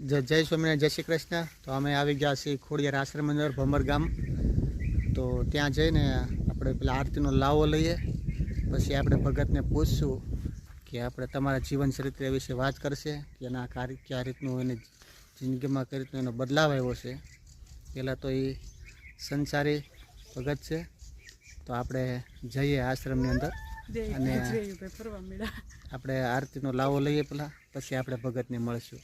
જય જય સ્વામિનારાયણ જય શ્રી કૃષ્ણ. તો અમે આવી ગયા છીએ ખોડિયાર આશ્રમ અંદર ભમર ગામ. તો ત્યાં જઈને આપણે પેલા આરતીનો લાવો લઈએ. પછી આપણે ભગતને પૂછશું કે આપણે તમારા જીવન ચરિત્ર વિશે વાત કરશે કે એના કાર્ય કયા રીતનું એને જિંદગીમાં કઈ રીતનો એનો બદલાવ આવ્યો છે. પહેલાં તો એ સંસારી ભગત છે. તો આપણે જઈએ આશ્રમની અંદર અને આપણે આરતીનો લાવો લઈએ પહેલાં પછી આપણે ભગતને મળશું.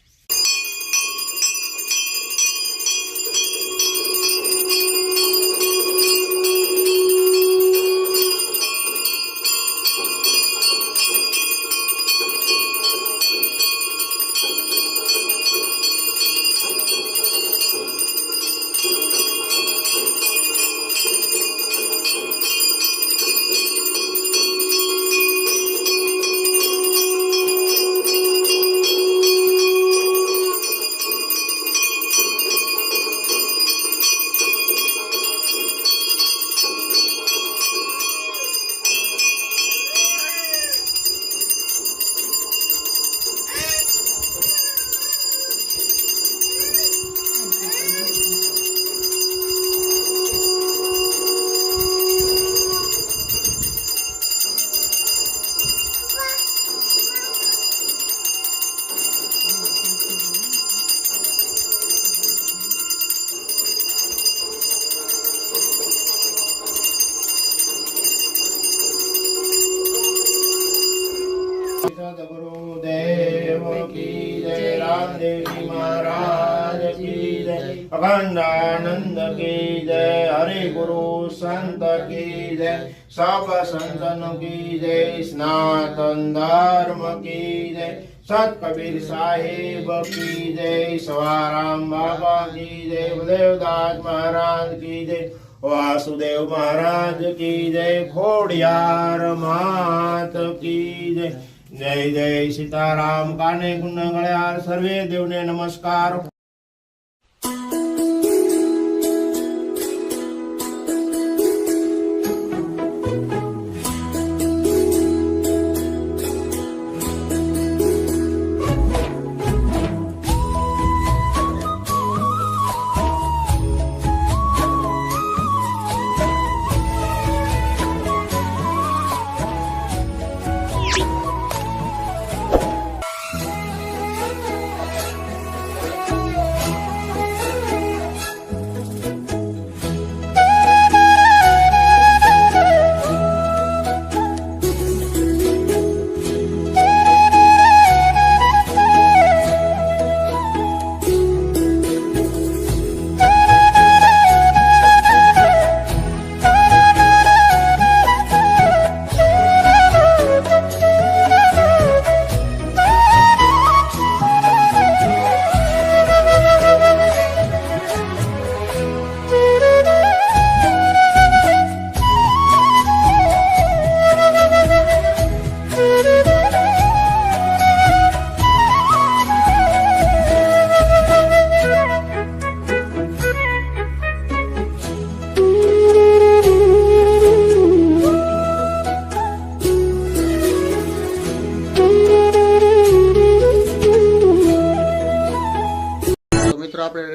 અખંડાનંદ કી જય હરે ગુરુ સંત કી જય સબ સંતન કી જય સ્નાતન ધર્મ કી જય સત કબીર સાહેબ કી જય સવારામ બાબા કી જય બલદેવદાસ મહારાજ કી જય વાસુદેવ મહારાજ કી જય ખોડિયાર માત કી જય જય જય સીતારામ કાને ગુણ ગળ્યાર સર્વે દેવને નમસ્કાર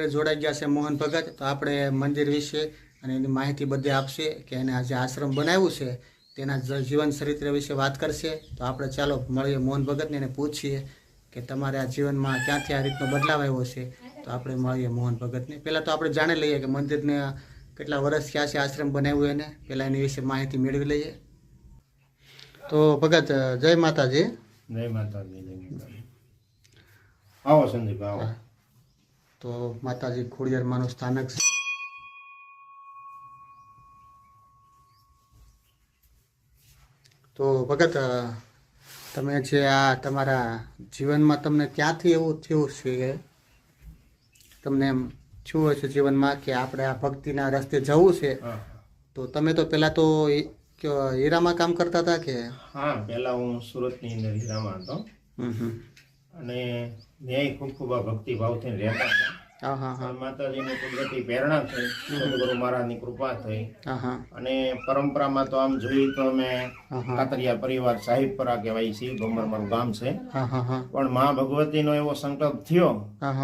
આપણે જોડાઈ ગયા છે મોહન ભગત. તો આપણે મંદિર વિશે અને એની માહિતી બધી આપશે કે એને આજે આશ્રમ બનાવ્યું છે તેના જીવન ચરિત્ર વિશે વાત કરશે. તો આપણે ચાલો મળીએ મોહન ભગતને એને પૂછીએ કે તમારે આ જીવનમાં ક્યાંથી આ રીતનો બદલાવ આવ્યો છે. તો આપણે મળીએ મોહન ભગતને. પહેલાં તો આપણે જાણી લઈએ કે મંદિરને કેટલા વર્ષ થયા છે આશ્રમ બનાવ્યું એને. પહેલાં એની વિશે માહિતી મેળવી લઈએ. તો ભગત જય માતાજી. જય માતાજી જય માતાજી. આવો સંદીપ આવો. તો માતાજી ખોડિયારમાંનું સ્થાનક છે. તો ભગત તમે જે આ તમારા જીવનમાં તમને ક્યાંથી એવું થયું છે કે તમને એમ શું હોય છે જીવનમાં કે આપણે આ ભક્તિના રસ્તે જવું છે? તો તમે તો પહેલાં તો હીરામાં કામ કરતા હતા કે? હા પેલા હું સુરતની અંદર હીરામાં હતો. અને ન્યાય ખૂબ ખૂબ આ ભક્તિ ભાવથી રહેતા હતા. હા હા હા. માતાજીની કુદરતી પ્રેરણા થઈ સદગુરુ મહારાજની કૃપા થઈ. અને પરંપરામાં તો આમ જોઈએ તો અમે કાતરિયા પરિવાર સાહિબપરા કહેવાય છે ગોમર મારું ગામ છે. પણ મા ભગવતીનો એવો સંકલ્પ થયો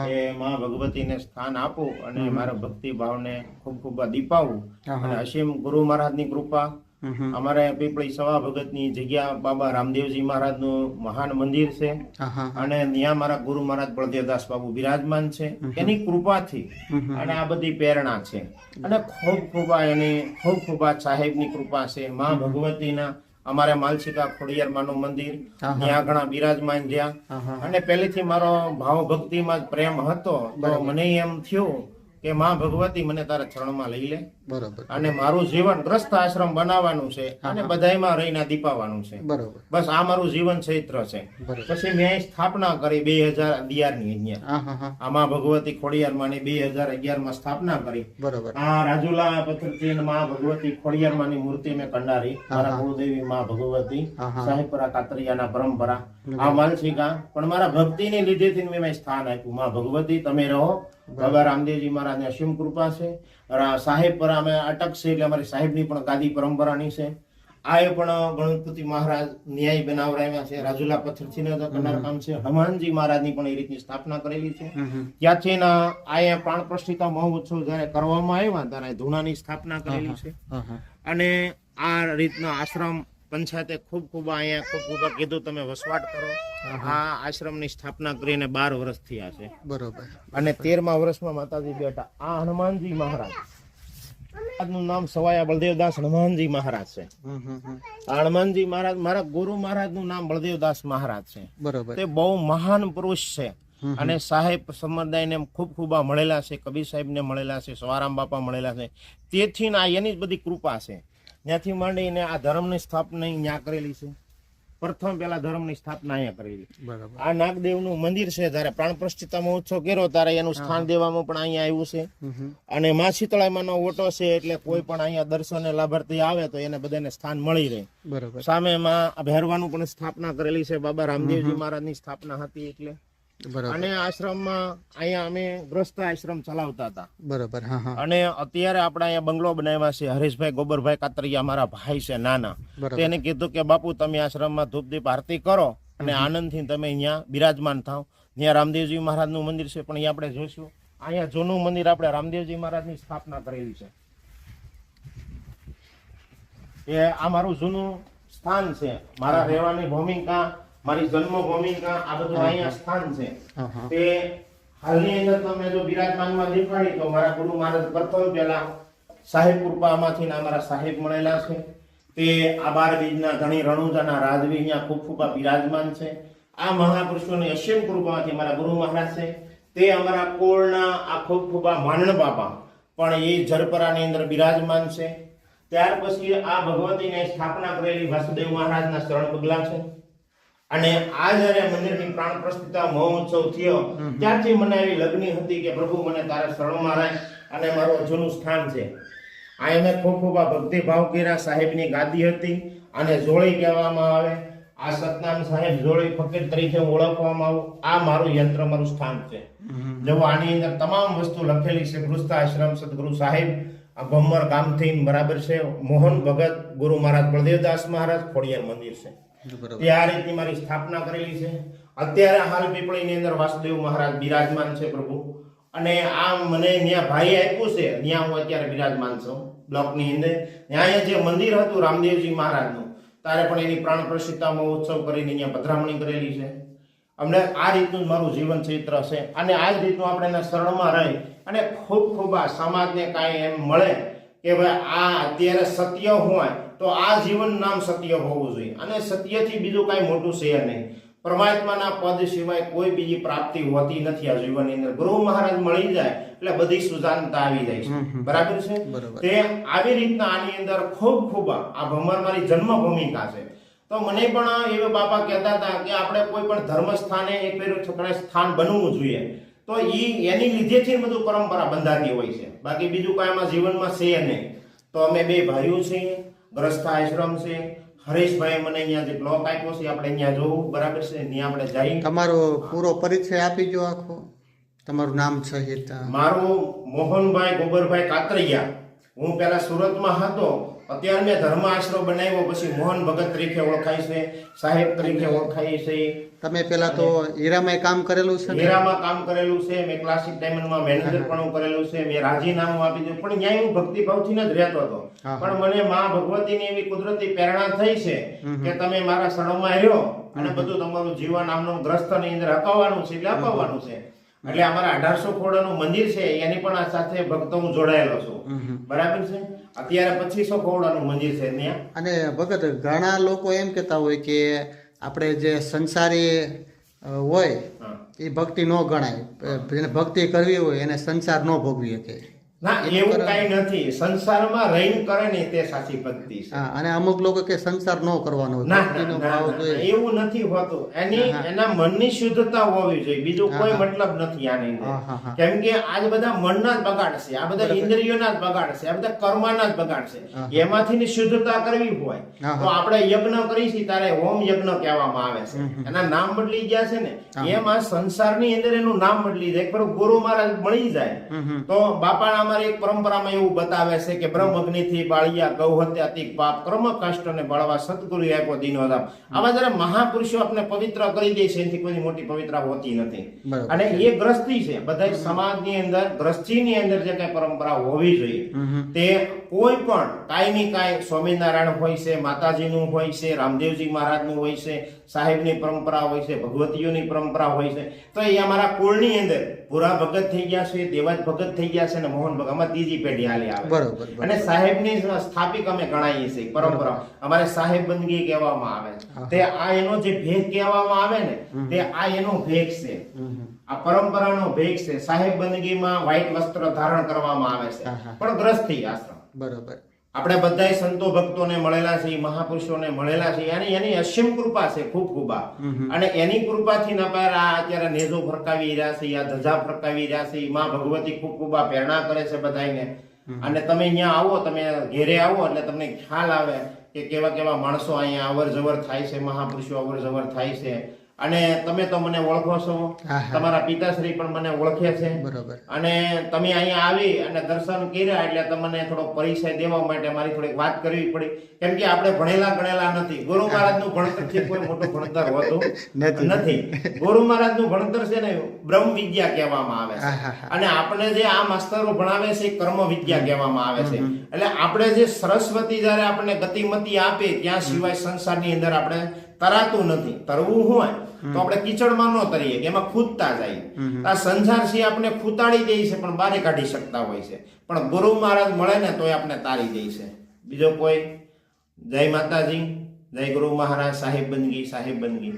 કે મા ભગવતીને સ્થાન આપું અને મારા ભક્તિ ભાવને ખૂબ ખૂબ દીપાવું. અને અસીમ ગુરુ મહારાજની કૃપા. અમારે પીપળી સવા ભગતની જગ્યા બાબા રામદેવજી મહારાજનું મહાન મંદિર છે. અને ત્યાં મારા ગુરુ મહારાજ બળદેવદાસ બાબુ બિરાજમાન છે. એની કૃપાથી. અને આ બધી પ્રેરણા છે. અને ખૂબ ખૂબ એની ખૂબ ખૂબ સાહેબની કૃપા છે મા ભગવતીના અમારે માલસિકા ખોડિયારમાંનું મંદિર. ત્યાં ઘણા બિરાજમાન જ્યાં હા અને પહેલેથી મારો ભાવ ભક્તિમાં માં પ્રેમ હતો. તો મને એમ થયું કે માં ભગવતી મને તારા ચરણમાં લઈ લે. બરોબર. અને મારું જીવન ગ્રસ્ત આશ્રમ બનાવવાનું છે અને બધાયમાં રહીને દીપાવાનું છે. બરોબર. બસ આ મારું જીવન ચૈત્ર છે. પછી મેં સ્થાપના કરી બે હજાર અગિયારની અહીંયા આ હા ભગવતી ખોડિયાર માં બે હજાર અગિયારમાં સ્થાપના કરી. બરોબર. આ રાજુલા પથ્થરથી માં ભગવતી ખોડિયારમાં ની મૂર્તિ મેં કંડારી. મારા ગુરુદેવી માં ભગવતી. સાહેબપરા કાતરિયાના પરંપરા. આ માનસિકા પણ મારા ભક્તિને લીધેથી મેં મેં સ્થાન આપ્યું. માં ભગવતી તમે રહો. બાબા રામદેવજી મહારાજની અસીમ કૃપા છે. સાહેબ પર અમે અટક છે એટલે અમારી સાહેબની પણ ગાદી પરંપરાની છે. આ પણ ગણપતિ મહારાજ ન્યાય બનાવરાવ્યા છે. રાજુલા પથ્થરથી ને કરનાર કામ છે. હનુમાનજી મહારાજની પણ એ રીતની સ્થાપના કરેલી છે. ત્યાંથી આયા પ્રાણ પ્રતિષ્ઠા મહોત્સવ જ્યારે કરવામાં આવ્યા ત્યારે ધૂણાની સ્થાપના કરેલી છે. અને આ રીતના આશ્રમ પંચાયતે ખૂબ ખૂબ અહીંયા ખૂબ ખૂબ કીધું તમે વસવાટ કરો. આ આશ્રમની સ્થાપના કરીને બાર વર્ષ થયા છે. બરોબર. અને તેરમા વર્ષમાં માતાજી બેઠા. આ હનુમાનજી મહારાજ. આજનું નામ સવાયા બળદેવદાસ હનુમાનજી મહારાજ છે. આ હનુમાનજી મહારાજ મારા ગુરુ મહારાજનું નામ બળદેવદાસ મહારાજ છે. બરોબર. તે બહુ મહાન પુરુષ છે. અને સાહેબ સમુદાયને ખૂબ ખૂબ મળેલા છે કબીર સાહેબને મળેલા છે સવારામ બાપા મળેલા છે. તેથી આ એની જ બધી કૃપા છે. ત્યાંથી માંડીને આ ધર્મની સ્થાપના અહીંયા કરેલી છે. પ્રથમ પેલા ધર્મની સ્થાપના અહીંયા કરેલી. આ નાગદેવનું મંદિર છે ત્યારે પ્રાણ પ્રતિષ્ઠા મહોત્સવ કર્યો ત્યારે એનું સ્થાન દેવામાં પણ અહીંયા આવ્યું છે. અને મા શીતળાઈમાંનો ઓટો છે એટલે કોઈ પણ અહીંયા દર્શને લાભાર્થી આવે તો એને બધાને સ્થાન મળી રહે. સામે માં ભેરવાનું પણ સ્થાપના કરેલી છે બાબા રામદેવજી મહારાજની સ્થાપના હતી એટલે. અને આશ્રમમાં અહીંયા અમે ગ્રસ્ત આશ્રમ ચલાવતા હતા. બરોબર અને અત્યારે આપણે અહીંયા બંગલો બનાવ્યા છે હરીશભાઈ ગોબરભાઈ કાતરિયા મારા ભાઈ છે નાના. તેને કીધું કે બાપુ તમે આશ્રમમાં ધૂપદીપ આરતી કરો અને આનંદથી તમે અહીંયા બિરાજમાન થાવ. ત્યાં રામદેવજી મહારાજનું મંદિર છે પણ અહીંયા આપણે જોઈશું. અહીંયા જૂનું મંદિર આપણે રામદેવજી મહારાજની સ્થાપના કરેલી છે. એ આ મારું જૂનું સ્થાન છે. મારા રહેવાની ભૂમિકા મારી જન્મ ભૂમિકા આ બધું અહીંયા સ્થાન છે. તે હાલની અંદર તમે જો બિરાજમાનમાં દેખાડી તો મારા ગુરુ મહારાજ પ્રથમ પહેલા સાહેબ કૃપામાંથી ના મારા સાહેબ મળેલા છે. તે આ બાર બીજના ધણી રણુજાના રાજવી અહીંયા ખૂબ બિરાજમાન છે. આ મહાપુરુષોની અસીમ કૃપામાંથી મારા ગુરુ મહારાજ છે. તે અમારા કોળના આ ખૂબ ખૂબા આ બાપા પણ એ જરપરાની અંદર બિરાજમાન છે. ત્યાર પછી આ ભગવતીને સ્થાપના કરેલી વાસુદેવ મહારાજના શરણ પગલા છે. અને આ જ્યારે મંદિરની પ્રાણ પ્રસ્થિતા મહોત્સવ થયો ત્યારથી મને એવી લગ્ની હતી કે પ્રભુ મને તારા શરણમાં રહે અને મારું જૂનું સ્થાન છે. આ એને ખૂબ ખૂબ આ ભક્તિભાવ કર્યા સાહેબની ગાદી હતી અને જોળી કહેવામાં આવે. આ સતનામ સાહેબ જોડી ફકીર તરીકે ઓળખવામાં આવું. આ મારું યંત્ર મારું સ્થાન છે. જો આની અંદર તમામ વસ્તુ લખેલી છે ગૃહસ્થ આશ્રમ સદગુરુ સાહેબ આ ભમ્મર ગામથી બરાબર છે. મોહન ભગત ગુરુ મહારાજ બળદેવદાસ મહારાજ ખોડિયાર મંદિર છે. તે આ રીતની મારી સ્થાપના કરેલી છે. અત્યારે હાલ પીપળીની અંદર વાસુદેવ મહારાજ બિરાજમાન છે પ્રભુ. અને આ મને ત્યાં ભાઈ આપ્યું છે. ત્યાં હું અત્યારે બિરાજમાન છું. બ્લોકની અંદર. ત્યાં જે મંદિર હતું રામદેવજી મહારાજનું તારે પણ એની પ્રાણ પ્રસિદ્ધતા મહોત્સવ કરીને અહીંયા પધરામણી કરેલી છે. અમને આ રીતનું મારું જીવન ચિત્ર છે. અને આ જ રીતનું આપણે એના શરણમાં રહી અને ખૂબ ખૂબ આ સમાજને કાંઈ એમ મળે કે ભાઈ આ અત્યારે સત્ય હોય તો આ જીવન નામ સત્ય હોવું જોઈએ. અને સત્યથી બીજું કાંઈ મોટું છે નહીં. પરમાત્માના પદ સિવાય કોઈ બીજી પ્રાપ્તિ હોતી નથી આ જીવનની અંદર. ગુરુ મહારાજ મળી જાય એટલે બધી સુજાનતા આવી જાય છે. બરાબર છે? તે આવી રીતના આની અંદર ખૂબ ખૂબ આ ભમર મારી જન્મ ભૂમિકા છે. તો મને પણ એવા બાપા કહેતા હતા કે આપણે કોઈ પણ ધર્મ સ્થાને એક પેલું સ્થાન બનવું જોઈએ. તો ઈ એની લીધેથી બધું પરંપરા બંધાતી હોય છે. બાકી બીજું કાંઈ જીવનમાં છે નહીં. તો અમે બે ભાઈઓ છીએ. ગ્રસ્થ આશ્રમ છે. હરેશભાઈ મને અહીંયા જે બ્લોક આપ્યો છે આપણે અહીંયા જોવું. બરાબર છે? ત્યાં આપણે જઈ તમારો પૂરો પરિચય આપી જો આખો. તમારું નામ સહિત હેતા. મારું મોહનભાઈ ગોબરભાઈ કાતરિયા. હું પહેલા સુરતમાં હતો. અત્યારે મેં ધર્મ આશરો બનાવ્યો પછી મોહન ભગત તરીકે ઓળખાય છે સાહેબ તરીકે ઓળખાય છે. તમે પેલા તો હીરામાં કામ કરેલું છે હીરામાં કામ કરેલું છે મેં ક્લાસિક ડાયમંડમાં મેનેજર પણ કરેલું છે મેં રાજીનામું આપી દીધું પણ ન્યાય હું ભક્તિભાવથી જ રહેતો હતો. પણ મને માં ભગવતીની એવી કુદરતી પ્રેરણા થઈ છે કે તમે મારા સણોમાં રહ્યો અને બધું તમારું જીવન આમનું ગ્રસ્તની અંદર હકાવવાનું છે એટલે અપાવવાનું છે. એટલે અમારા અઢારસો ખોડાનું મંદિર છે એની પણ આ સાથે ભક્તો હું જોડાયેલો છું. બરાબર છે? અત્યારે પચીસો ખોડાનું મંદિર છે ત્યાં. અને ભગત ઘણા લોકો એમ કહેતા હોય કે આપણે જે સંસારી હોય એ ભક્તિ ન ગણાય. જેને ભક્તિ કરવી હોય એને સંસાર ન ભોગવી શકે. ના એવું કઈ નથી. સંસારમાં રહીને કરે ને તે સાચી ભક્તિ છે. અને અમુક લોકો કે સંસાર ન કરવાનો ના, ભક્તિનો ભાવ ના, ના, જોઈએ એવું નથી હોતું. એની એના મનની શુદ્ધતા હોવી જોઈએ. બીજું કોઈ મતલબ નથી આની અંદર. હા, હા, હા. કેમ કે આ જ બધા મનના જ બગાડ છે. આ બધા ઇન્દ્રિયોના જ બગાડ છે. આ બધા કર્મના જ બગાડ છે. એમાંથી શુદ્ધતા કરવી હોય તો આપણે યજ્ઞ કરીશી ત્યારે હોમ યજ્ઞ કહેવામાં આવે છે. એના નામ બદલી ગયા છે ને એમાં સંસારની અંદર એનું નામ બદલી જાય ખરો ગુરુ મહારાજ મળી જાય. તો બાપાના અમારી એક પરંપરામાં એવું બતાવે છે કે બ્રહ્મ અગ્નિથી બાળિયા ગૌ હત્યા તિક પાપ કર્મ કષ્ટ અને બળવા સદગુરુ આપ્યો દીનો દામ આવા જયારે મહાપુરુષો આપણે પવિત્ર કરી દે છે એનાથી કોઈ મોટી પવિત્ર હોતી નથી. અને એ ગ્રસ્તી છે બધા સમાજની અંદર ગ્રસ્તીની અંદર જે કઈ પરંપરા હોવી જોઈએ. તે કોઈ પણ કાંઈ ની કાંઈ સ્વામિનારાયણ હોય છે માતાજીનું હોય છે રામદેવજી મહારાજનું હોય છે સાહેબની પરંપરા હોય છે ભગવતીઓની પરંપરા હોય છે તો એ અમારા કુળની અંદર પુરા ભગત થઈ ગયા છે દેવાજ ભગત થઈ ગયા છે અને મોહન ભગત આમાં ત્રીજી પેઢી હાલી આવે. બરોબર. અને સાહેબની સ્થાપિક અમે ગણાઈએ છીએ પરંપરા. અમારે સાહેબ બંદગી કહેવામાં આવે તે આ એનો જે ભેગ કહેવામાં આવે ને તે આ એનો ભેગ છે. આ પરંપરાનો ભેગ છે. સાહેબ બંદગીમાં વ્હાઈટ વસ્ત્ર ધારણ કરવામાં આવે છે. પણ ગ્રસ્ત ગ્રસ્તી આશ્રમ. બરોબર. આપણે બધાય સંતો ભક્તોને મળેલા છે મહાપુરુષોને મળેલા છે એની એની અસીમ કૃપા છે ખૂબ કૃપા. અને એની કૃપાથી નપાર આ અત્યારે નેજો ફરકાવી રહ્યા છે આ ધજા ફરકાવી રહ્યા છે માં ભગવતી ખૂબ આ પ્રેરણા કરે છે બધાને અને તમે અહીંયા આવો તમે ઘેરે આવો એટલે તમને ખ્યાલ આવે કે કેવા કેવા માણસો અહીંયા અવર જવર થાય છે મહાપુરુષો અવર જવર થાય છે. અને તમે તો મને ઓળખો છો. તમારા પિતાશ્રી પણ મને ઓળખે છે. બરોબર. અને તમે અહીંયા આવી અને દર્શન કર્યા એટલે તમને થોડો પરિચય દેવા માટે મારી થોડીક વાત કરવી પડી. કેમ કે આપણે ભણેલા ગણેલા નથી. ગુરુ મહારાજનું ભણતર છે કોઈ મોટું ભણતર હોતું નથી. ગુરુ મહારાજનું ભણતર છે ને બ્રહ્મ વિદ્યા કહેવામાં આવે છે. અને આપણે જે આ માસ્તરો ભણાવે છે કર્મ વિદ્યા કહેવામાં આવે છે. એટલે આપણે જે સરસ્વતી જયારે આપણને ગતિમતી આપે ત્યાં સિવાય સંસારની અંદર આપણે તરાતું નથી તરવું હોય તો આપણે કીચડમાં ન તરીએ કે એમાં ખૂદતા જાય. આ સંસાર છે આપણે ખૂતાડી દે છે પણ બારે કાઢી શકતા હોય છે. પણ ગુરુ મહારાજ મળે ને તો આપણે તારી દે છે. બીજો કોઈ? જય માતાજી જય ગુરુ મહારાજ સાહેબ બનગી સાહેબ બનગી.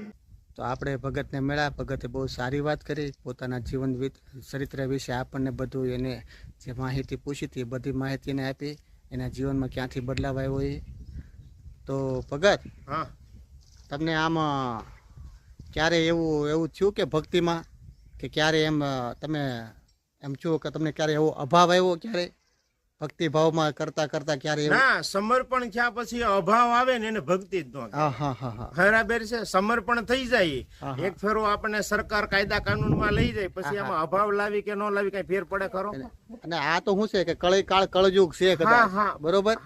તો આપણે ભગતને મળ્યા ભગતે બહુ સારી વાત કરી પોતાના જીવન ચરિત્ર વિશે આપણને બધું એને જે માહિતી પૂછી હતી એ બધી માહિતી એને આપી એના જીવનમાં ક્યાંથી બદલાવ આવ્યો એ. તો ભગત હા. તમને આમ ક્યારે એવું એવું થયું કે ભક્તિમાં? કે ક્યારે એમ તમે એમ છો કે તમને ક્યારે એવો અભાવ આવ્યો ક્યારે ભક્તિભાવમાં કરતા કરતા ક્યારે ના સમર્પણ થયા પછી અભાવ આવે ને એને ભક્તિ જ ન બરાબર છે સમર્પણ થઈ જાય. એક ફેરો આપણને સરકાર કાયદા કાનૂનમાં લઈ જાય પછી આમાં અભાવ લાવી કે ન લાવી કઈ ફેર પડે ખરો? અને આ તો શું છે કે કળી કાળ કળયુગ છે બરોબર?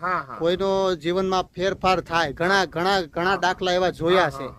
કોઈનો જીવનમાં ફેરફાર થાય. ઘણા ઘણા ઘણા દાખલા એવા જોયા છે.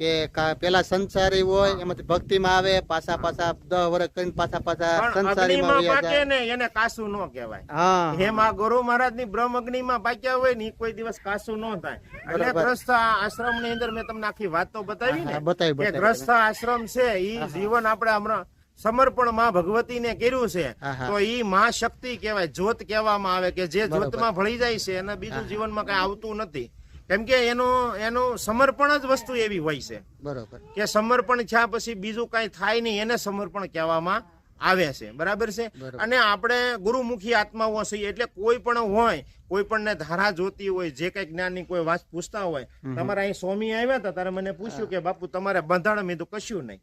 કે પેલા સંસારી હોય એમાંથી ભક્તિમાં આવે પાછા પાછા દસ વર્ષ કરીને પાછા પાછા સંસારીમાં પાકે ને એને કાસુ નો કહેવાય. હા. એમ ગુરુ મહારાજની બ્રહ્મ અગ્નિમાં પાક્યા હોય ને કોઈ દિવસ કાસુ નો થાય. એટલે. ગ્રસ્થ આશ્રમની અંદર મેં તમને આખી વાત તો બતાવી ને બતાવી, ગ્રસ્થ આશ્રમ છે એ જીવન આપણે હમણાં સમર્પણમાં ભગવતી ને કર્યું છે. તો ઈ માં શક્તિ કહેવાય જ્યોત કહેવામાં આવે કે જે જ્યોતમાં ભળી જાય છે એને બીજું જીવનમાં કઈ આવતું નથી. કેમ કે એનો એનું સમર્પણ જ વસ્તુ એવી હોય છે. બરોબર. કે સમર્પણ થયા પછી બીજું કઈ થાય નહીં એને સમર્પણ કહેવામાં આવે છે. બરાબર છે? અને આપણે ગુરુમુખી આત્માઓ છીએ એટલે કોઈ પણ હોય કોઈ પણ ને ધારા જોતી હોય જે કઈ જ્ઞાનની કોઈ વાત પૂછતા હોય તમારા અહીં સ્વામી આવ્યા હતા ત્યારે મને પૂછ્યું કે બાપુ તમારે બંધાણ મેં તો કશું નહીં.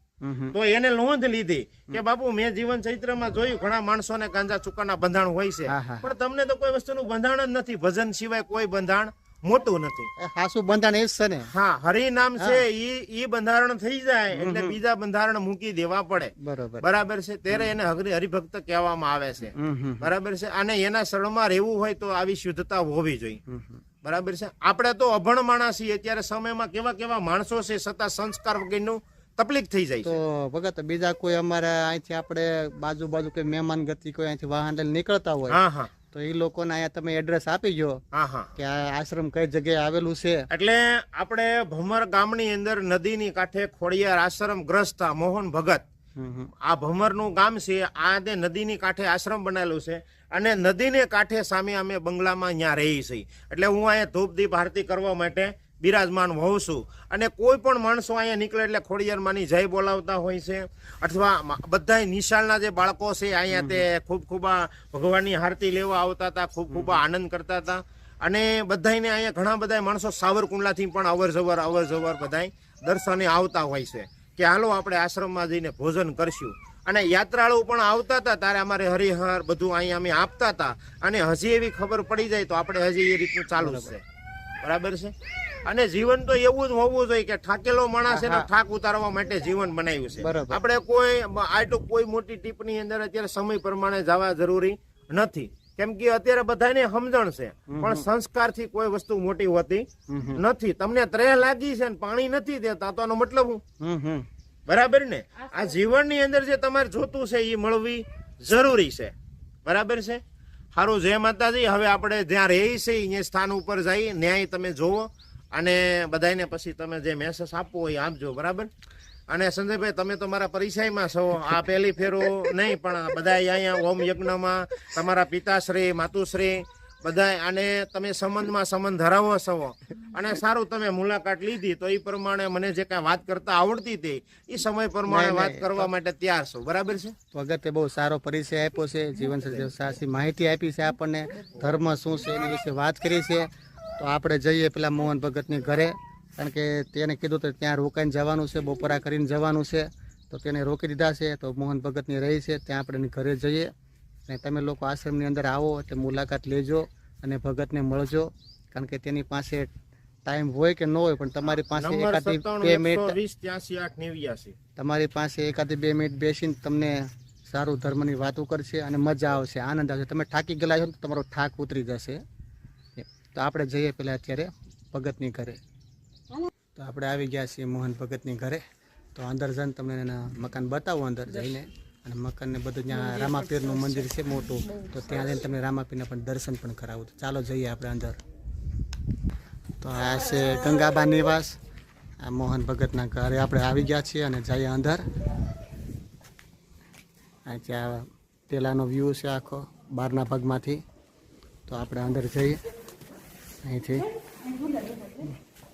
તો એને નોંધ લીધી કે બાપુ મેં જીવન ચરિત્રમાં જોયું ઘણા માણસોને ગાંજા ચુકાના બંધાણ હોય છે. પણ તમને તો કોઈ વસ્તુનું બંધાણ જ નથી. ભજન સિવાય કોઈ બંધાણ મોટું નથી. હાસુ બંધાણ એ જ છે ને. હા હરિનામ છે ઈ ઈ બંધારણ થઈ જાય એટલે બીજા બંધારણ મૂકી દેવા પડે. બરાબર. બરાબર છે? ત્યારે એને હરિ હરિભક્ત કહેવામાં આવે છે. બરાબર છે? અને એના શરણમાં રહેવું હોય તો આવી શુદ્ધતા હોવી જોઈએ. બરાબર છે? આપણે તો અભણ માણસ છીએ અત્યારે સમયમાં કેવા કેવા માણસો છે છતાં સંસ્કાર વગેરેનું તકલીફ થઈ જાય તો ભગત બીજા કોઈ અમારે અહીંથી આપણે બાજુ બાજુ કોઈ મહેમાન ગતિ કોઈ અહીંથી વાહન લઈને નીકળતા હોય હા હા. તો એ લોકોને અહીંયા તમે એડ્રેસ આપી જો કે આ આશ્રમ કઈ જગ્યાએ આવેલું છે. એટલે આપણે ભમર ગામની અંદર નદીની કાંઠે ખોડિયાર આશ્રમ ગ્રસ્ત મોહન ભગત. આ ભમરનું ગામ છે આ તે નદીની કાંઠે આશ્રમ બનાવેલું છે અને નદીને કાંઠે સામે અમે બંગલામાં અહીંયા રહી છીએ. એટલે હું અહીંયા ધૂપ દીપ આરતી કરવા માટે બિરાજમાન હોઉં છું. અને કોઈ પણ માણસો અહીંયા નીકળે એટલે ખોડિયારમાંની જય બોલાવતા હોય છે. અથવા બધા નિશાળના જે બાળકો છે અહીંયા તે ખૂબ ખૂબ ભગવાનની આરતી લેવા આવતા હતા ખૂબ ખૂબ આનંદ કરતા હતા. અને બધાને અહીંયા ઘણા બધા માણસો સાવરકુંડલાથી પણ અવર જવર અવર જવર બધાય દર્શને આવતા હોય છે કે હાલો આપણે આશ્રમમાં જઈને ભોજન કરશું. અને યાત્રાળુ પણ આવતા હતા ત્યારે અમારે હરિહર બધું અહીંયા અમે આપતા હતા. અને હજી એવી ખબર પડી જાય તો આપણે હજી એ રીતનું ચાલુ છે. બરાબર છે? અને જીવન તો એવું જ હોવું જોઈએ કે ઠાકેલો માણસ એનો ઠાક ઉતારવા માટે જીવન બનાવ્યું છે. આપણે કોઈ આટલું કોઈ મોટી ટીપની અંદર અત્યારે સમય પ્રમાણે જવા જરૂરી નથી. કેમ કે અત્યારે બધાને સમજણ છે પણ સંસ્કારથી કોઈ વસ્તુ મોટી હોતી. નથી. તમને ત્રેહ લાગી છે પાણી નથી દેતા તો આનો મતલબ હું. બરાબર ને? આ જીવનની અંદર જે તમારે જોતું છે એ મળવી જરૂરી છે. બરાબર છે? સારું જય માતાજી. હવે આપણે જ્યાં રહી છે અહીંયા સ્થાન ઉપર જઈ ન્યાય તમે જોવો. અને બધાને પછી તમે જે મેસેજ આપવો હોય એ આપજો બરાબર? અને સંજયભાઈ તમે તો મારા પરિચયમાં છો. આ પહેલી ફેરો નહીં પણ બધા અહીંયા ઓમ યજ્ઞમાં તમારા પિતાશ્રી માતુશ્રી બધા અને તમે સંબંધમાં સંબંધ ધરાવો છો. અને સારું તમે મુલાકાત લીધી તો એ પ્રમાણે મને જે કાંઈ વાત કરતા આવડતી હતી એ સમય પ્રમાણે વાત કરવા માટે તૈયાર છો. બરાબર છે? ભગતે બહુ સારો પરિચય આપ્યો છે. જીવન સાચી માહિતી આપી છે આપણને. ધર્મ શું છે એની વિશે વાત કરી છે. તો આપણે જઈએ પેલા મોહન ભગતની ઘરે કારણ કે તેને કીધું તો ત્યાં રોકાઈને જવાનું છે બપોરા કરીને જવાનું છે. તો તેને રોકી દીધા છે તો મોહન ભગતની રહી છે ત્યાં આપણે ઘરે જઈએ. અને તમે લોકો આશ્રમની અંદર આવો એટલે મુલાકાત લેજો અને ભગતને મળજો. કારણ કે તેની પાસે ટાઈમ હોય કે ન હોય પણ તમારી પાસે એકાદી બે મિનિટ તમારી પાસે એકાદી બે મિનિટ બેસીને તમને સારું ધર્મની વાતો કરશે અને મજા આવશે આનંદ આવશે. તમે થાકી ગયેલા છો ને તો તમારો થાક ઉતરી જશે. તો આપણે જઈએ પેલા અત્યારે ભગતની ઘરે. તો આપણે આવી ગયા છીએ મોહન ભગતની ઘરે. તો અંદર જઈને તમને એના મકાન બતાવો અંદર જઈને. અને મકાનને બધું ત્યાં રામાપીરનું મંદિર છે મોટું. તો ત્યાં જઈને તમને રામાપીરને પણ દર્શન પણ કરાવું. તો ચાલો જઈએ આપણે અંદર. તો આ છે ગંગાબા નિવાસ. આ મોહન ભગતના ઘરે આપણે આવી ગયા છીએ અને જઈએ અંદર. આ ત્યાં પેલાનો વ્યૂ છે આખો બહારના ભાગમાંથી. તો આપણે અંદર જઈએ. અહીંથી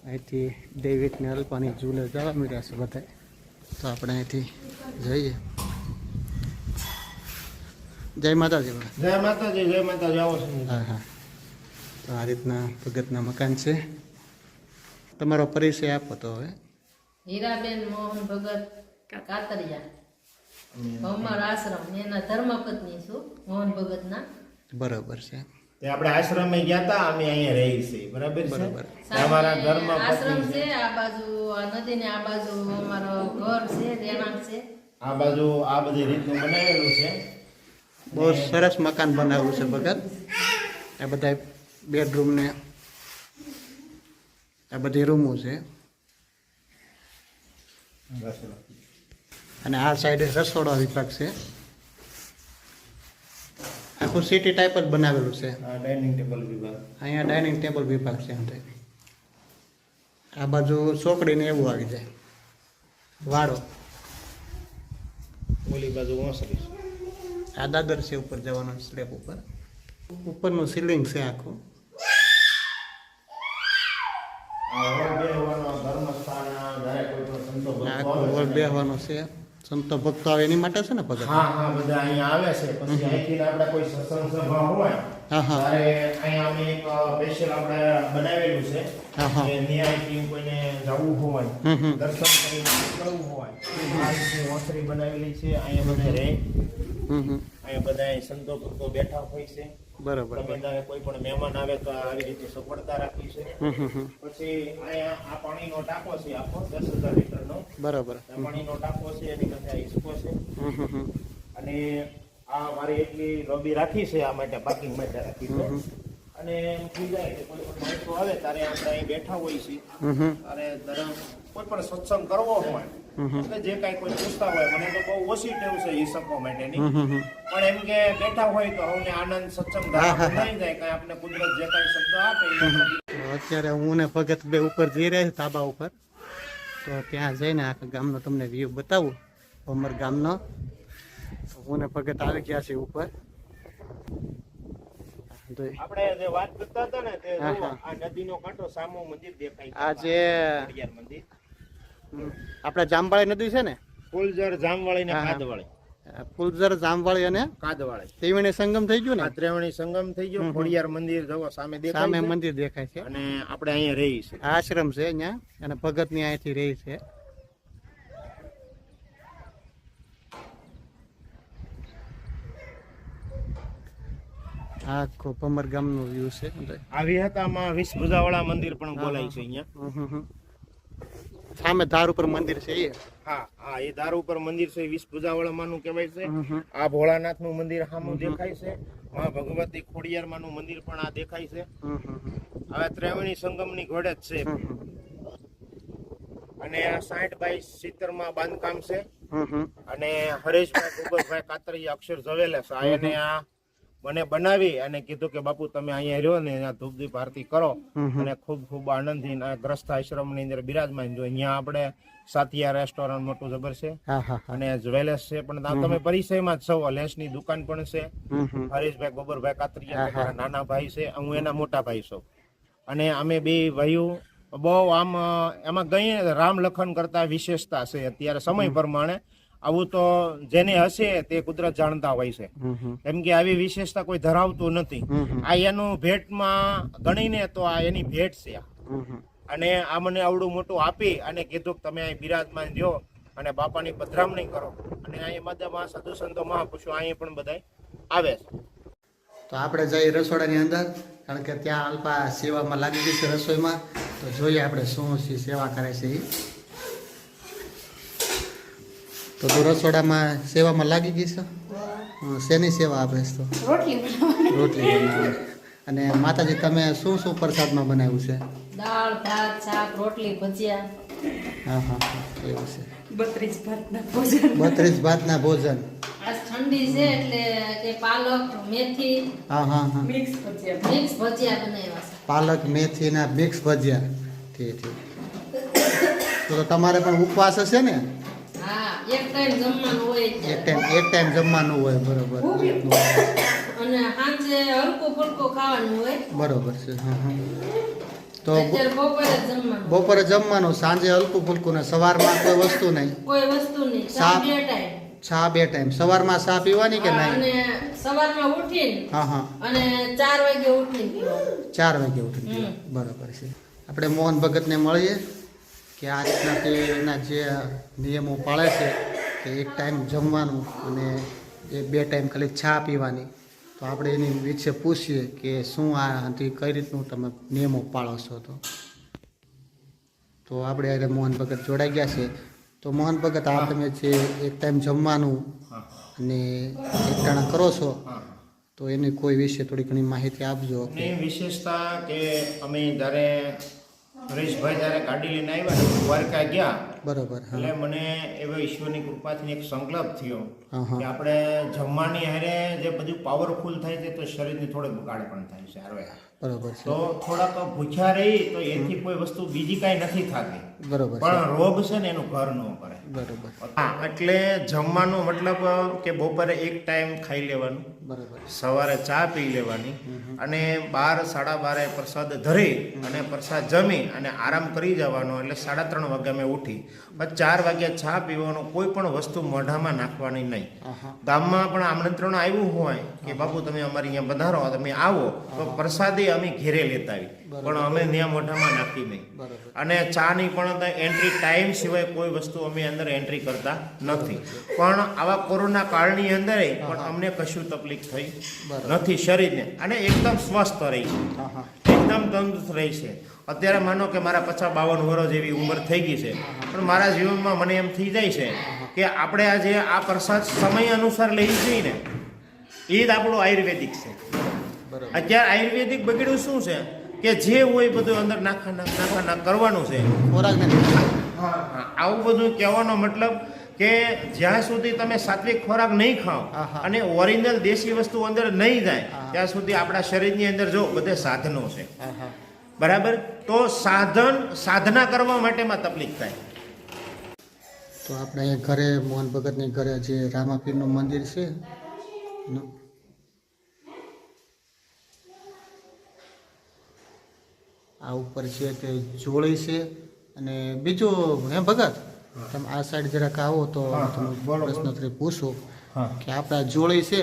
અહીંથી ડેવિડ ને અલ્પાની ઝૂલે જવા મળ્યા છે બધા. તો આપણે અહીંથી જઈએ. જય માતાજી જય માતાજી જય માતાજી આવો હા હા. તો આ રીતના ભગતના મકાન છે. તમારો પરિચય આપો તો હવે. હીરાબેન મોહન ભગત કાતરિયા. ભમર આશ્રમ એના ધર્મપત્ની છું મોહન ભગતના. બરાબર છે. તે આપણે આશ્રમે ગયા હતા અમે અહીંયા રહી છીએ. બરાબર છે? બરાબર. અમારા ઘરમાં આશ્રમ છે. આ બાજુ આ નદીની આ બાજુ અમારો ઘર છે રહેણાંક છે. આ બાજુ આ બધી રીતનું બનાવેલું છે. બહુ સરસ મકાન બનાવ્યું છે ભગત. આ બધા બેડરૂમ ને આ બધી રૂમો છે. અને આ સાઈડે રસોડા વિભાગ છે. આખું સિટી ટાઈપ જ બનાવેલું છે. ડાઇનિંગ ટેબલ વિભાગ. અહીંયા ડાઇનિંગ ટેબલ વિભાગ છે અંદર આ બાજુ ચોકડીને એવું આવી જાય. વાડો ઓલી બાજુ ઓસરી. આ દાદર છે ઉપર જવાનો સ્લેબ ઉપર. ઉપરનું સીલિંગ છે આખું. આખું બેહવાનો છે. સંતો ભક્તો આવે એની માટે છે ને ભગત? હા હા બધા અહીંયા આવે છે. પછી અહીંથી આપણે કોઈ સત્સંગ સભા હોય હા હા. ત્યારે અહીંયા અમે એક સ્પેશિયલ આપણે બનાવેલું છે. કે ન્યાયથી કોઈને જવું હોય. દર્શન કરીને કરવું હોય આ રીતે ઓસરી બનાવેલી છે અહીંયા બધા રહે. હમ હમ. અહીંયા બધા સંતો ભક્તો બેઠા હોય છે. બરાબર. ગમે કોઈ પણ મહેમાન આવે તો આવી રીતે સગવડતા રાખી છે. પછી અહીંયા આ પાણીનો ટાંકો છે આખો દસ હજાર લીટરનો. બરાબર. પાણીનો ટાંકો છે એની કથા હિસકો છે. અને આ મારી એટલી લોબી રાખી છે આ માટે પાર્કિંગ માટે રાખી છે. અને કે કોઈ પણ માણસો આવે ત્યારે આપણે અહીં બેઠા હોય હમ. અને દરમ કોઈ પણ સત્સંગ કરવો હોય એટલે જે કાંઈ કોઈ પૂછતા હોય મને તો બહુ ઓછી ટેવ છે હિસકો માટેની. પણ એમ કે બેઠા હોય તો હવને આનંદ સત્સંગ નહીં જાય કાંઈ આપણે કુદરત જે કાંઈ શબ્દ આપે એ અત્યારે હું ને ભગત બે ઉપર જઈ રહ્યા છે ધાબા ઉપર. તો ત્યાં જઈને આખા ગામનો તમને વ્યૂ બતાવું ભમર ગામનો. હું ને ભગત આવી ગયા છે ઉપર. આપણે જે વાત કરતા હતા ને તે આ નદીનો કાંઠો સામો મંદિર દેખાય. આ જે મંદિર. આપણે જામવાળી નદી છે ને? ફૂલઝર જામવાળી ને આ ફુલઝર જામવાળી અને કાદવાળી ત્રિવેણી સંગમ થઈ ગયું ને? ત્રિવેણી સંગમ થઈ ગયો. ખોડિયાર મંદિર જવો સામે દેખાય સામે મંદિર દેખાય છે. અને આપણે અહીંયા રહી છે. આશ્રમ છે અહીંયા અને ભગતની અહીંથી રહી છે. આખો આખો ભમરનું વ્યૂ છે. આ વિહતામાં ભુજાવાળા મંદિર પણ બોલાય છે અહીંયા. સામે ધાર ઉપર મંદિર છે એ. હા હા એ ધાર ઉપર મંદિર છે વીસ પૂજાવાળા માનું કહેવાય છે. આ ભોળાનાથનું મંદિર સામું દેખાય છે. મા ભગવતી ખોડિયાર માનું મંદિર પણ આ દેખાય છે. હવે ત્રેવણી સંગમની ઘોડે જ છે. અને આ સાઠ બાય સિત્તેરમાં બાંધકામ છે. અને હરેશભાઈ ગોબરભાઈ કાતરી અક્ષર ઝવેલે છે. અને આ મને બનાવી અને કીધું કે બાપુ તમે અહીંયા રહ્યો ને અહીંયા ધૂપદીપ આરતી કરો. અને ખૂબ ખૂબ આનંદથી ગ્રસ્ત આશ્રમની અંદર બિરાજમાન જો અહીંયા આપણે સાતિયા રેસ્ટોરન્ટ મોટું જબર છે. અને જ્વેલર્સ છે પણ તમે પરિચયમાં જ છો. લેસની દુકાન પણ છે. હરીશભાઈ ગોબરભાઈ કાતરિયા. નાના ભાઈ છે. હું એના મોટા ભાઈ છું. અને અમે બે ભાઈઓ બહુ આમ એમાં ગઈ રામ લખન કરતા વિશેષતા છે. અત્યારે સમય પ્રમાણે આવું તો જેને હશે તે કુદરત જાણતા હોય છે. કેમ કે આવી વિશેષતા કોઈ ધરાવતું નથી. આ એનું ભેટમાં ગણીને તો આ એની ભેટ છે. અને આ મને આવડું મોટું આપી અને કીધું કે તમે અહીં બિરાજમાન રહ્યો અને બાપાની પધરામણી કરો. અને અહીં બધા સાધુ સંતો મહાપુરુષો અહીં પણ બધા આવે છે. તો આપણે જઈએ રસોડાની અંદર કારણ કે ત્યાં અલ્પા સેવામાં લાગી ગઈ છે રસોઈમાં. તો જોઈએ આપણે શું સેવા કરે છે એ તો તું રસોડામાં સેવામાં લાગી ગઈ છે? શેની સેવા આપે તો? રોટલી રોટલી બનાવે અને માતાજી તમે શું શું પ્રસાદમાં બનાવ્યું છે? દાળ ભાત શાક રોટલી ભજીયા. હા હા એવું છે. બત્રીસ ભાતના ભોજન. બત્રીસ ભાતના ભોજન. આજ ઠંડી છે એટલે કે પાલક મેથી હા હા હા. મિક્સ ભજીયા. મિક્સ ભજીયા બનાવ્યા છે. પાલક મેથીના મિક્સ ભજીયા. ઠીક ઠીક. તો તો તમારે પણ ઉપવાસ હશે ને? હા એક ટાઈમ જમવાનું હોય એક ટાઈમ એક ટાઈમ જમવાનું હોય બરોબર. અને સાંજે હલકું ફુલકું ખાવાનું હોય. બરોબર છે હા હા. તો બપોરે જમવાનું. સાંજે હલકું ફૂલકું ને સવારમાં કોઈ વસ્તુ નહીં. કોઈ વસ્તુ નહીં. ચા બે ટાઈમ ચા બે ટાઈમ સવારમાં ચા પીવાની કે નહીં? અને સવારમાં ઉઠીને હા હા. અને ચાર વાગે ઉઠીને પીવાનું. વાગે ઉઠી બરોબર બરાબર છે. આપણે મોહન ભગતને મળીએ. કે આ રીતના તે એના જે નિયમો પાળે છે કે એક ટાઈમ જમવાનું અને એ બે ટાઈમ ખાલી ચા પીવાની તો આપણે એની વિશે પૂછીએ કે શું આ આથી કઈ રીતનું તમે નિયમો પાળો છો તો? તો આપણે અરે મોહન ભગત જોડાઈ ગયા છે. તો મોહન ભગત આ તમે જે એક ટાઈમ જમવાનું અને એક ટાણા કરો છો તો એની કોઈ વિશે થોડી ઘણી માહિતી આપજો. વિશેષતા કે અમે જ્યારે હરેશભાઈ જ્યારે ગાડી લઈને આવ્યા ને દ્વારકા ગયા બરોબર એટલે મને એવો ઈશ્વરની કૃપાથી એક સંકલ્પ થયો કે આપણે જમવાની હારે જે બધું પાવરફુલ થાય છે તો શરીરની થોડોક બગાડ પણ થાય છે હારવે. બરોબર તો થોડાક ભૂખ્યા રહી તો એથી કોઈ વસ્તુ બીજી કાંઈ નથી થતી. બરોબર પણ રોગ છે ને એનું ઘર ન કરે બરોબર. હા એટલે જમવાનું મતલબ કે બપોરે એક ટાઈમ ખાઈ લેવાનું બરોબર. સવારે ચા પી લેવાની અને બાર સાડા બારે પ્રસાદ ધરી અને પ્રસાદ જમી અને આરામ કરી જવાનો એટલે સાડા ત્રણ વાગે અમે ઉઠી. ચાર વાગ્યા ચા પીવાનો કોઈ પણ વસ્તુ મોઢામાં નાખવાની નહીં. ગામમાં પણ આમંત્રણ આવ્યું હોય કે બાપુ તમે અમારી અહીંયા વધારો તમે આવો તો પ્રસાદી અમે ઘેરે લેતા આવી પણ અમે ત્યાં મોઢામાં નાખી નહીં. અને અને ચાની પણ એન્ટ્રી ટાઈમ સિવાય કોઈ વસ્તુ અમે અંદર એન્ટ્રી કરતા નથી. પણ આવા કોરોના કાળની અંદર પણ અમને કશું તકલીફ થઈ નથી શરીરને. અને એકદમ સ્વસ્થ રહી એકદમ તંદુરસ્ત રહી છે. અત્યારે માનો કે મારા પચાસ બાવન વર્ષ જેવી ઉંમર થઈ ગઈ છે. પણ મારા જીવનમાં મને એમ થઈ જાય છે કે આપણે આજે આ પ્રસાદ સમય અનુસાર લઈ જઈએ ને. એ જ આપણું આયુર્વેદિક છે. અત્યારે આયુર્વેદિક બગડ્યું શું છે? કે જે હોય બધું અંદર નાખા નાખ નાખા કરવાનું છે આવું બધું કહેવાનો મતલબ કે જ્યાં સુધી તમે સાત્વિક ખોરાક નહીં ખાઓ. અને ઓરિજિનલ દેશી વસ્તુ અંદર નહીં જાય ત્યાં સુધી આપણા શરીરની અંદર જો બધે સાધનો છે. બરાબર? તો સાધન સાધના કરવા માટેમાં તકલીફ થાય. તો આપણે અહીંયા ઘરે મોહન ભગતની ઘરે જે રામાપીરનું મંદિર છે આ ઉપર છે તે જોડી છે અને બીજું હે ભગત? તમે આ સાઈડ જરાક આવો તો પ્રશ્ન પૂછું. કે આપણા જોડી છે.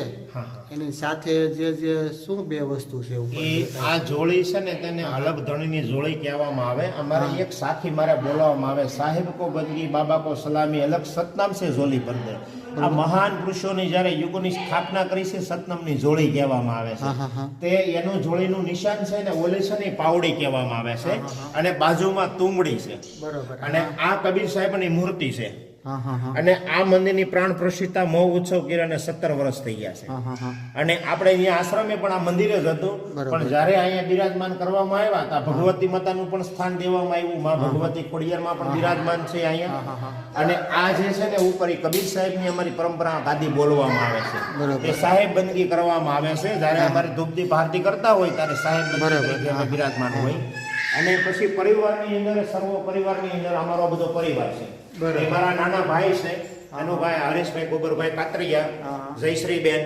એની સાથે જે જે શું બે વસ્તુ છે એ આ જોડી છે ને તેને અલગ ધણીની જોડી કહેવામાં આવે. અમારે એક સાથી મારે બોલાવવામાં આવે. સાહેબ કો બંદગી બાબા કો સલામી અલગ સતનામ છે જોલી બંદર આ મહાન પુરુષોની જ્યારે યુગોની સ્થાપના કરી છે સતનામની જોડી કહેવામાં આવે છે. તે એનું જોડીનું નિશાન છે ને ઓલે છે ને પાવડી કહેવામાં આવે છે અને બાજુમાં તુંબડી છે. બરોબર. અને આ કબીર સાહેબની મૂર્તિ છે. અને આ મંદિરની પ્રાણ પ્રસિદ્ધતા મહો ઉત્સવ કર્યાને સત્તર વર્ષ થઈ ગયા છે. અને આપણે અહીંયા આશ્રમે પણ આ મંદિર જ હતું. પણ જ્યારે અહીંયા બિરાજમાન કરવામાં આવ્યા હતા ભગવતી માતાનું પણ સ્થાન દેવામાં આવ્યું. માં ભગવતી ખોડિયારમાં પણ બિરાજમાન છે અહીંયા. અને આ જે છે ને ઉપર એ કબીર સાહેબની અમારી પરંપરા ગાદી બોલવામાં આવે છે. એ સાહેબ બંદગી કરવામાં આવે છે. જ્યારે અમારે ધૂપદીપ આરતી કરતા હોય ત્યારે સાહેબ બિરાજમાન હોય. અને પછી પરિવારની અંદર સર્વ પરિવારની અંદર અમારો બધો પરિવાર છે. મારા નાના ભાઈ છે. આનો ભાઈ હરેશભાઈ ગોબરભાઈ કાતરિયા જયશ્રી જયશ્રીબેન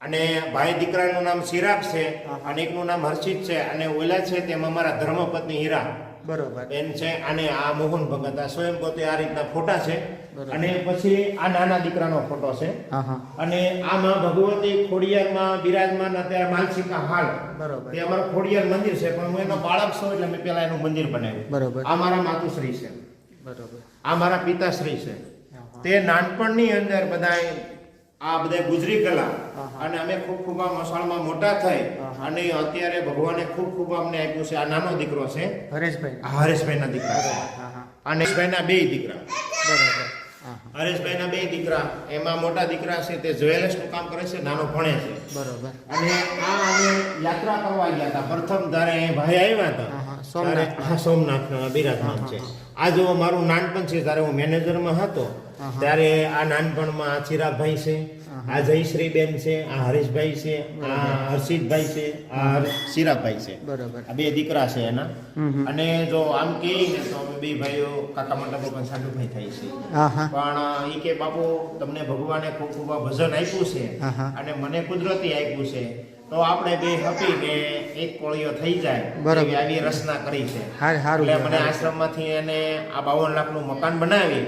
અને ભાઈ દીકરાનું નામ સિરાપ છે અને એકનું નામ હર્ષિત છે અને ઓલા છે તેમાં મારા ધર્મપત્ની હીરા. બરોબર. બેન છે અને આ મોહન ભગત આ સ્વયં પોતે આ રીતના ફોટા છે. અને પછી આ નાના દીકરાનો ફોટો છે. અને આમાં ભગવતી ખોડિયારમાં બિરાજમાન અત્યારે માનસિકા હાલ. બરોબર. એ અમારું ખોડિયાર મંદિર છે પણ હું એનો બાળક છું એટલે મેં પેલા એનું મંદિર બનાવ્યું. બરોબર. આ મારા માતુશ્રી છે. બરોબર. આ મારા પિતાશ્રી છે. તે નાનપણની અંદર બધા આ બધા ગુજરી ગયેલા. અને અમે ખૂબ ખૂબ આ મસાળમાં મોટા થઈ અને અત્યારે ભગવાને ખૂબ ખૂબ અમને આપ્યું છે. આ નાનો દીકરો છે. હરેશભાઈ. આ હરેશભાઈના દીકરા અને હરેશભાઈના બે દીકરા. બરોબર હરેશભાઈ ના હરેશભાઈના બે દીકરા. એમાં મોટા દીકરા છે તે જ્વેલર્સનું કામ કરે છે નાનો ભણે છે. બરોબર. અને આ અમે યાત્રા કરવા ગયા હતા. પ્રથમ ધારે અહીં ભાઈ આવ્યા હતા. હા, હા, ત્યારે- સોમનાથ. હા સોમનાથના બિરાજમાન છે. આ જો મારું નાનપણ છે ત્યારે હું મેનેજરમાં હતો. ત્યારે આ નાનપણમાં આ ચિરાગભાઈ છે આ જયશ્રીબેન છે આ હરીશભાઈ છે આ હર્ષિતભાઈ છે આ ચિરાગભાઈ છે. બરાબર. આ બે દીકરા છે એના. અને જો આમ કે તો બે ભાઈઓ કાકા મોટા પપ્પા સાંડુભાઈ થાય છે. પણ એ કે બાપુ તમને ભગવાને ખૂબ ખૂબ ભજન આપ્યું છે. અને મને કુદરતી આપ્યું છે. તો આપણે બે હપી કે એક કોળીઓ થઈ જાય બરાબર. આવી રચના કરી છે. એટલે મને આશ્રમ આશ્રમમાંથી એને આ બાવન લાખનું મકાન બનાવી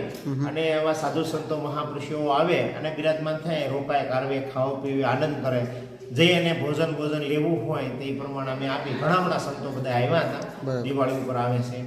અને એવા સાધુ સંતો મહાપુરુષો આવે અને બિરાજમાન થાય રોકાય કારવે ખાવ પીવે આનંદ કરે. જે એને ભોજન ભોજન લેવું હોય તે પ્રમાણે અમે આપી. ઘણા બધા સંતો બધા આવ્યા હતા. દિવાળી ઉપર આવે છે.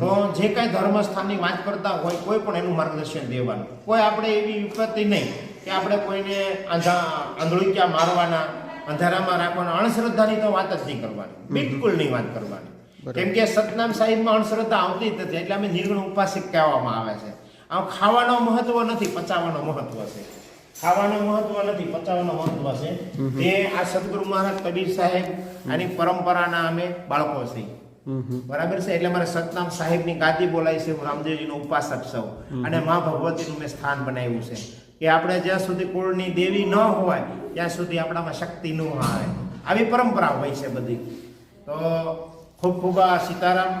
તો જે કાંઈ ધર્મ સ્થાનની વાત કરતા હોય કોઈ પણ એનું માર્ગદર્શન દેવાનું. કોઈ આપણે એવી વિપત્તિ નહીં કે આપણે કોઈને આંધા આંધળુક્યા મારવાના અંધારામાં રાખવાનો અણશ્રદ્ધાની તો વાત જ નહીં કરવાની. બિલકુલ નહીં વાત કરવાની. કેમ કે સતનામ સાહિબમાં અણશ્રદ્ધા આવતી જ નથી એટલે અમે નિર્ગુણ ઉપાસિક કહેવામાં આવે છે. આમ ખાવાનો મહત્વ નથી પચાવવાનો મહત્વ છે. ખાવાનું મહત્વ નથી પચાવવાનું મહત્વ છે. તે આ સદગુરુ મહારાજ કબીર સાહેબ આની પરંપરાના અમે બાળકો હમ બરાબર છે? એટલે મારે સતનામ સાહેબની ગાદી બોલાય છે હું રામદેવજીનો ઉપાસક છું. અને મા ભગવતીનું મેં સ્થાન બનાવ્યું છે. કે આપણે જ્યાં સુધી કુળની દેવી ન હોય, ત્યાં સુધી આપણામાં શક્તિ ન આવે. આવી પરંપરા હોય છે બધી. તો ખૂબ ખૂબ આ સીતારામ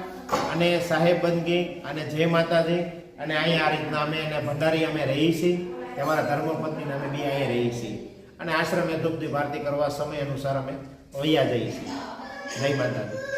અને સાહેબ બંદગી અને જય માતાજી. અને અહીંયા આ રીતના અમે એને ભંડારી અમે રહીએ છીએ. અમારા ધર્મપત્નીને અમે બી અહીંયા રહીએ છીએ. અને આશ્રમે ધૂપધી ભારતી કરવા સમય અનુસાર અમે વૈયા જઈએ છીએ. જય માતાજી.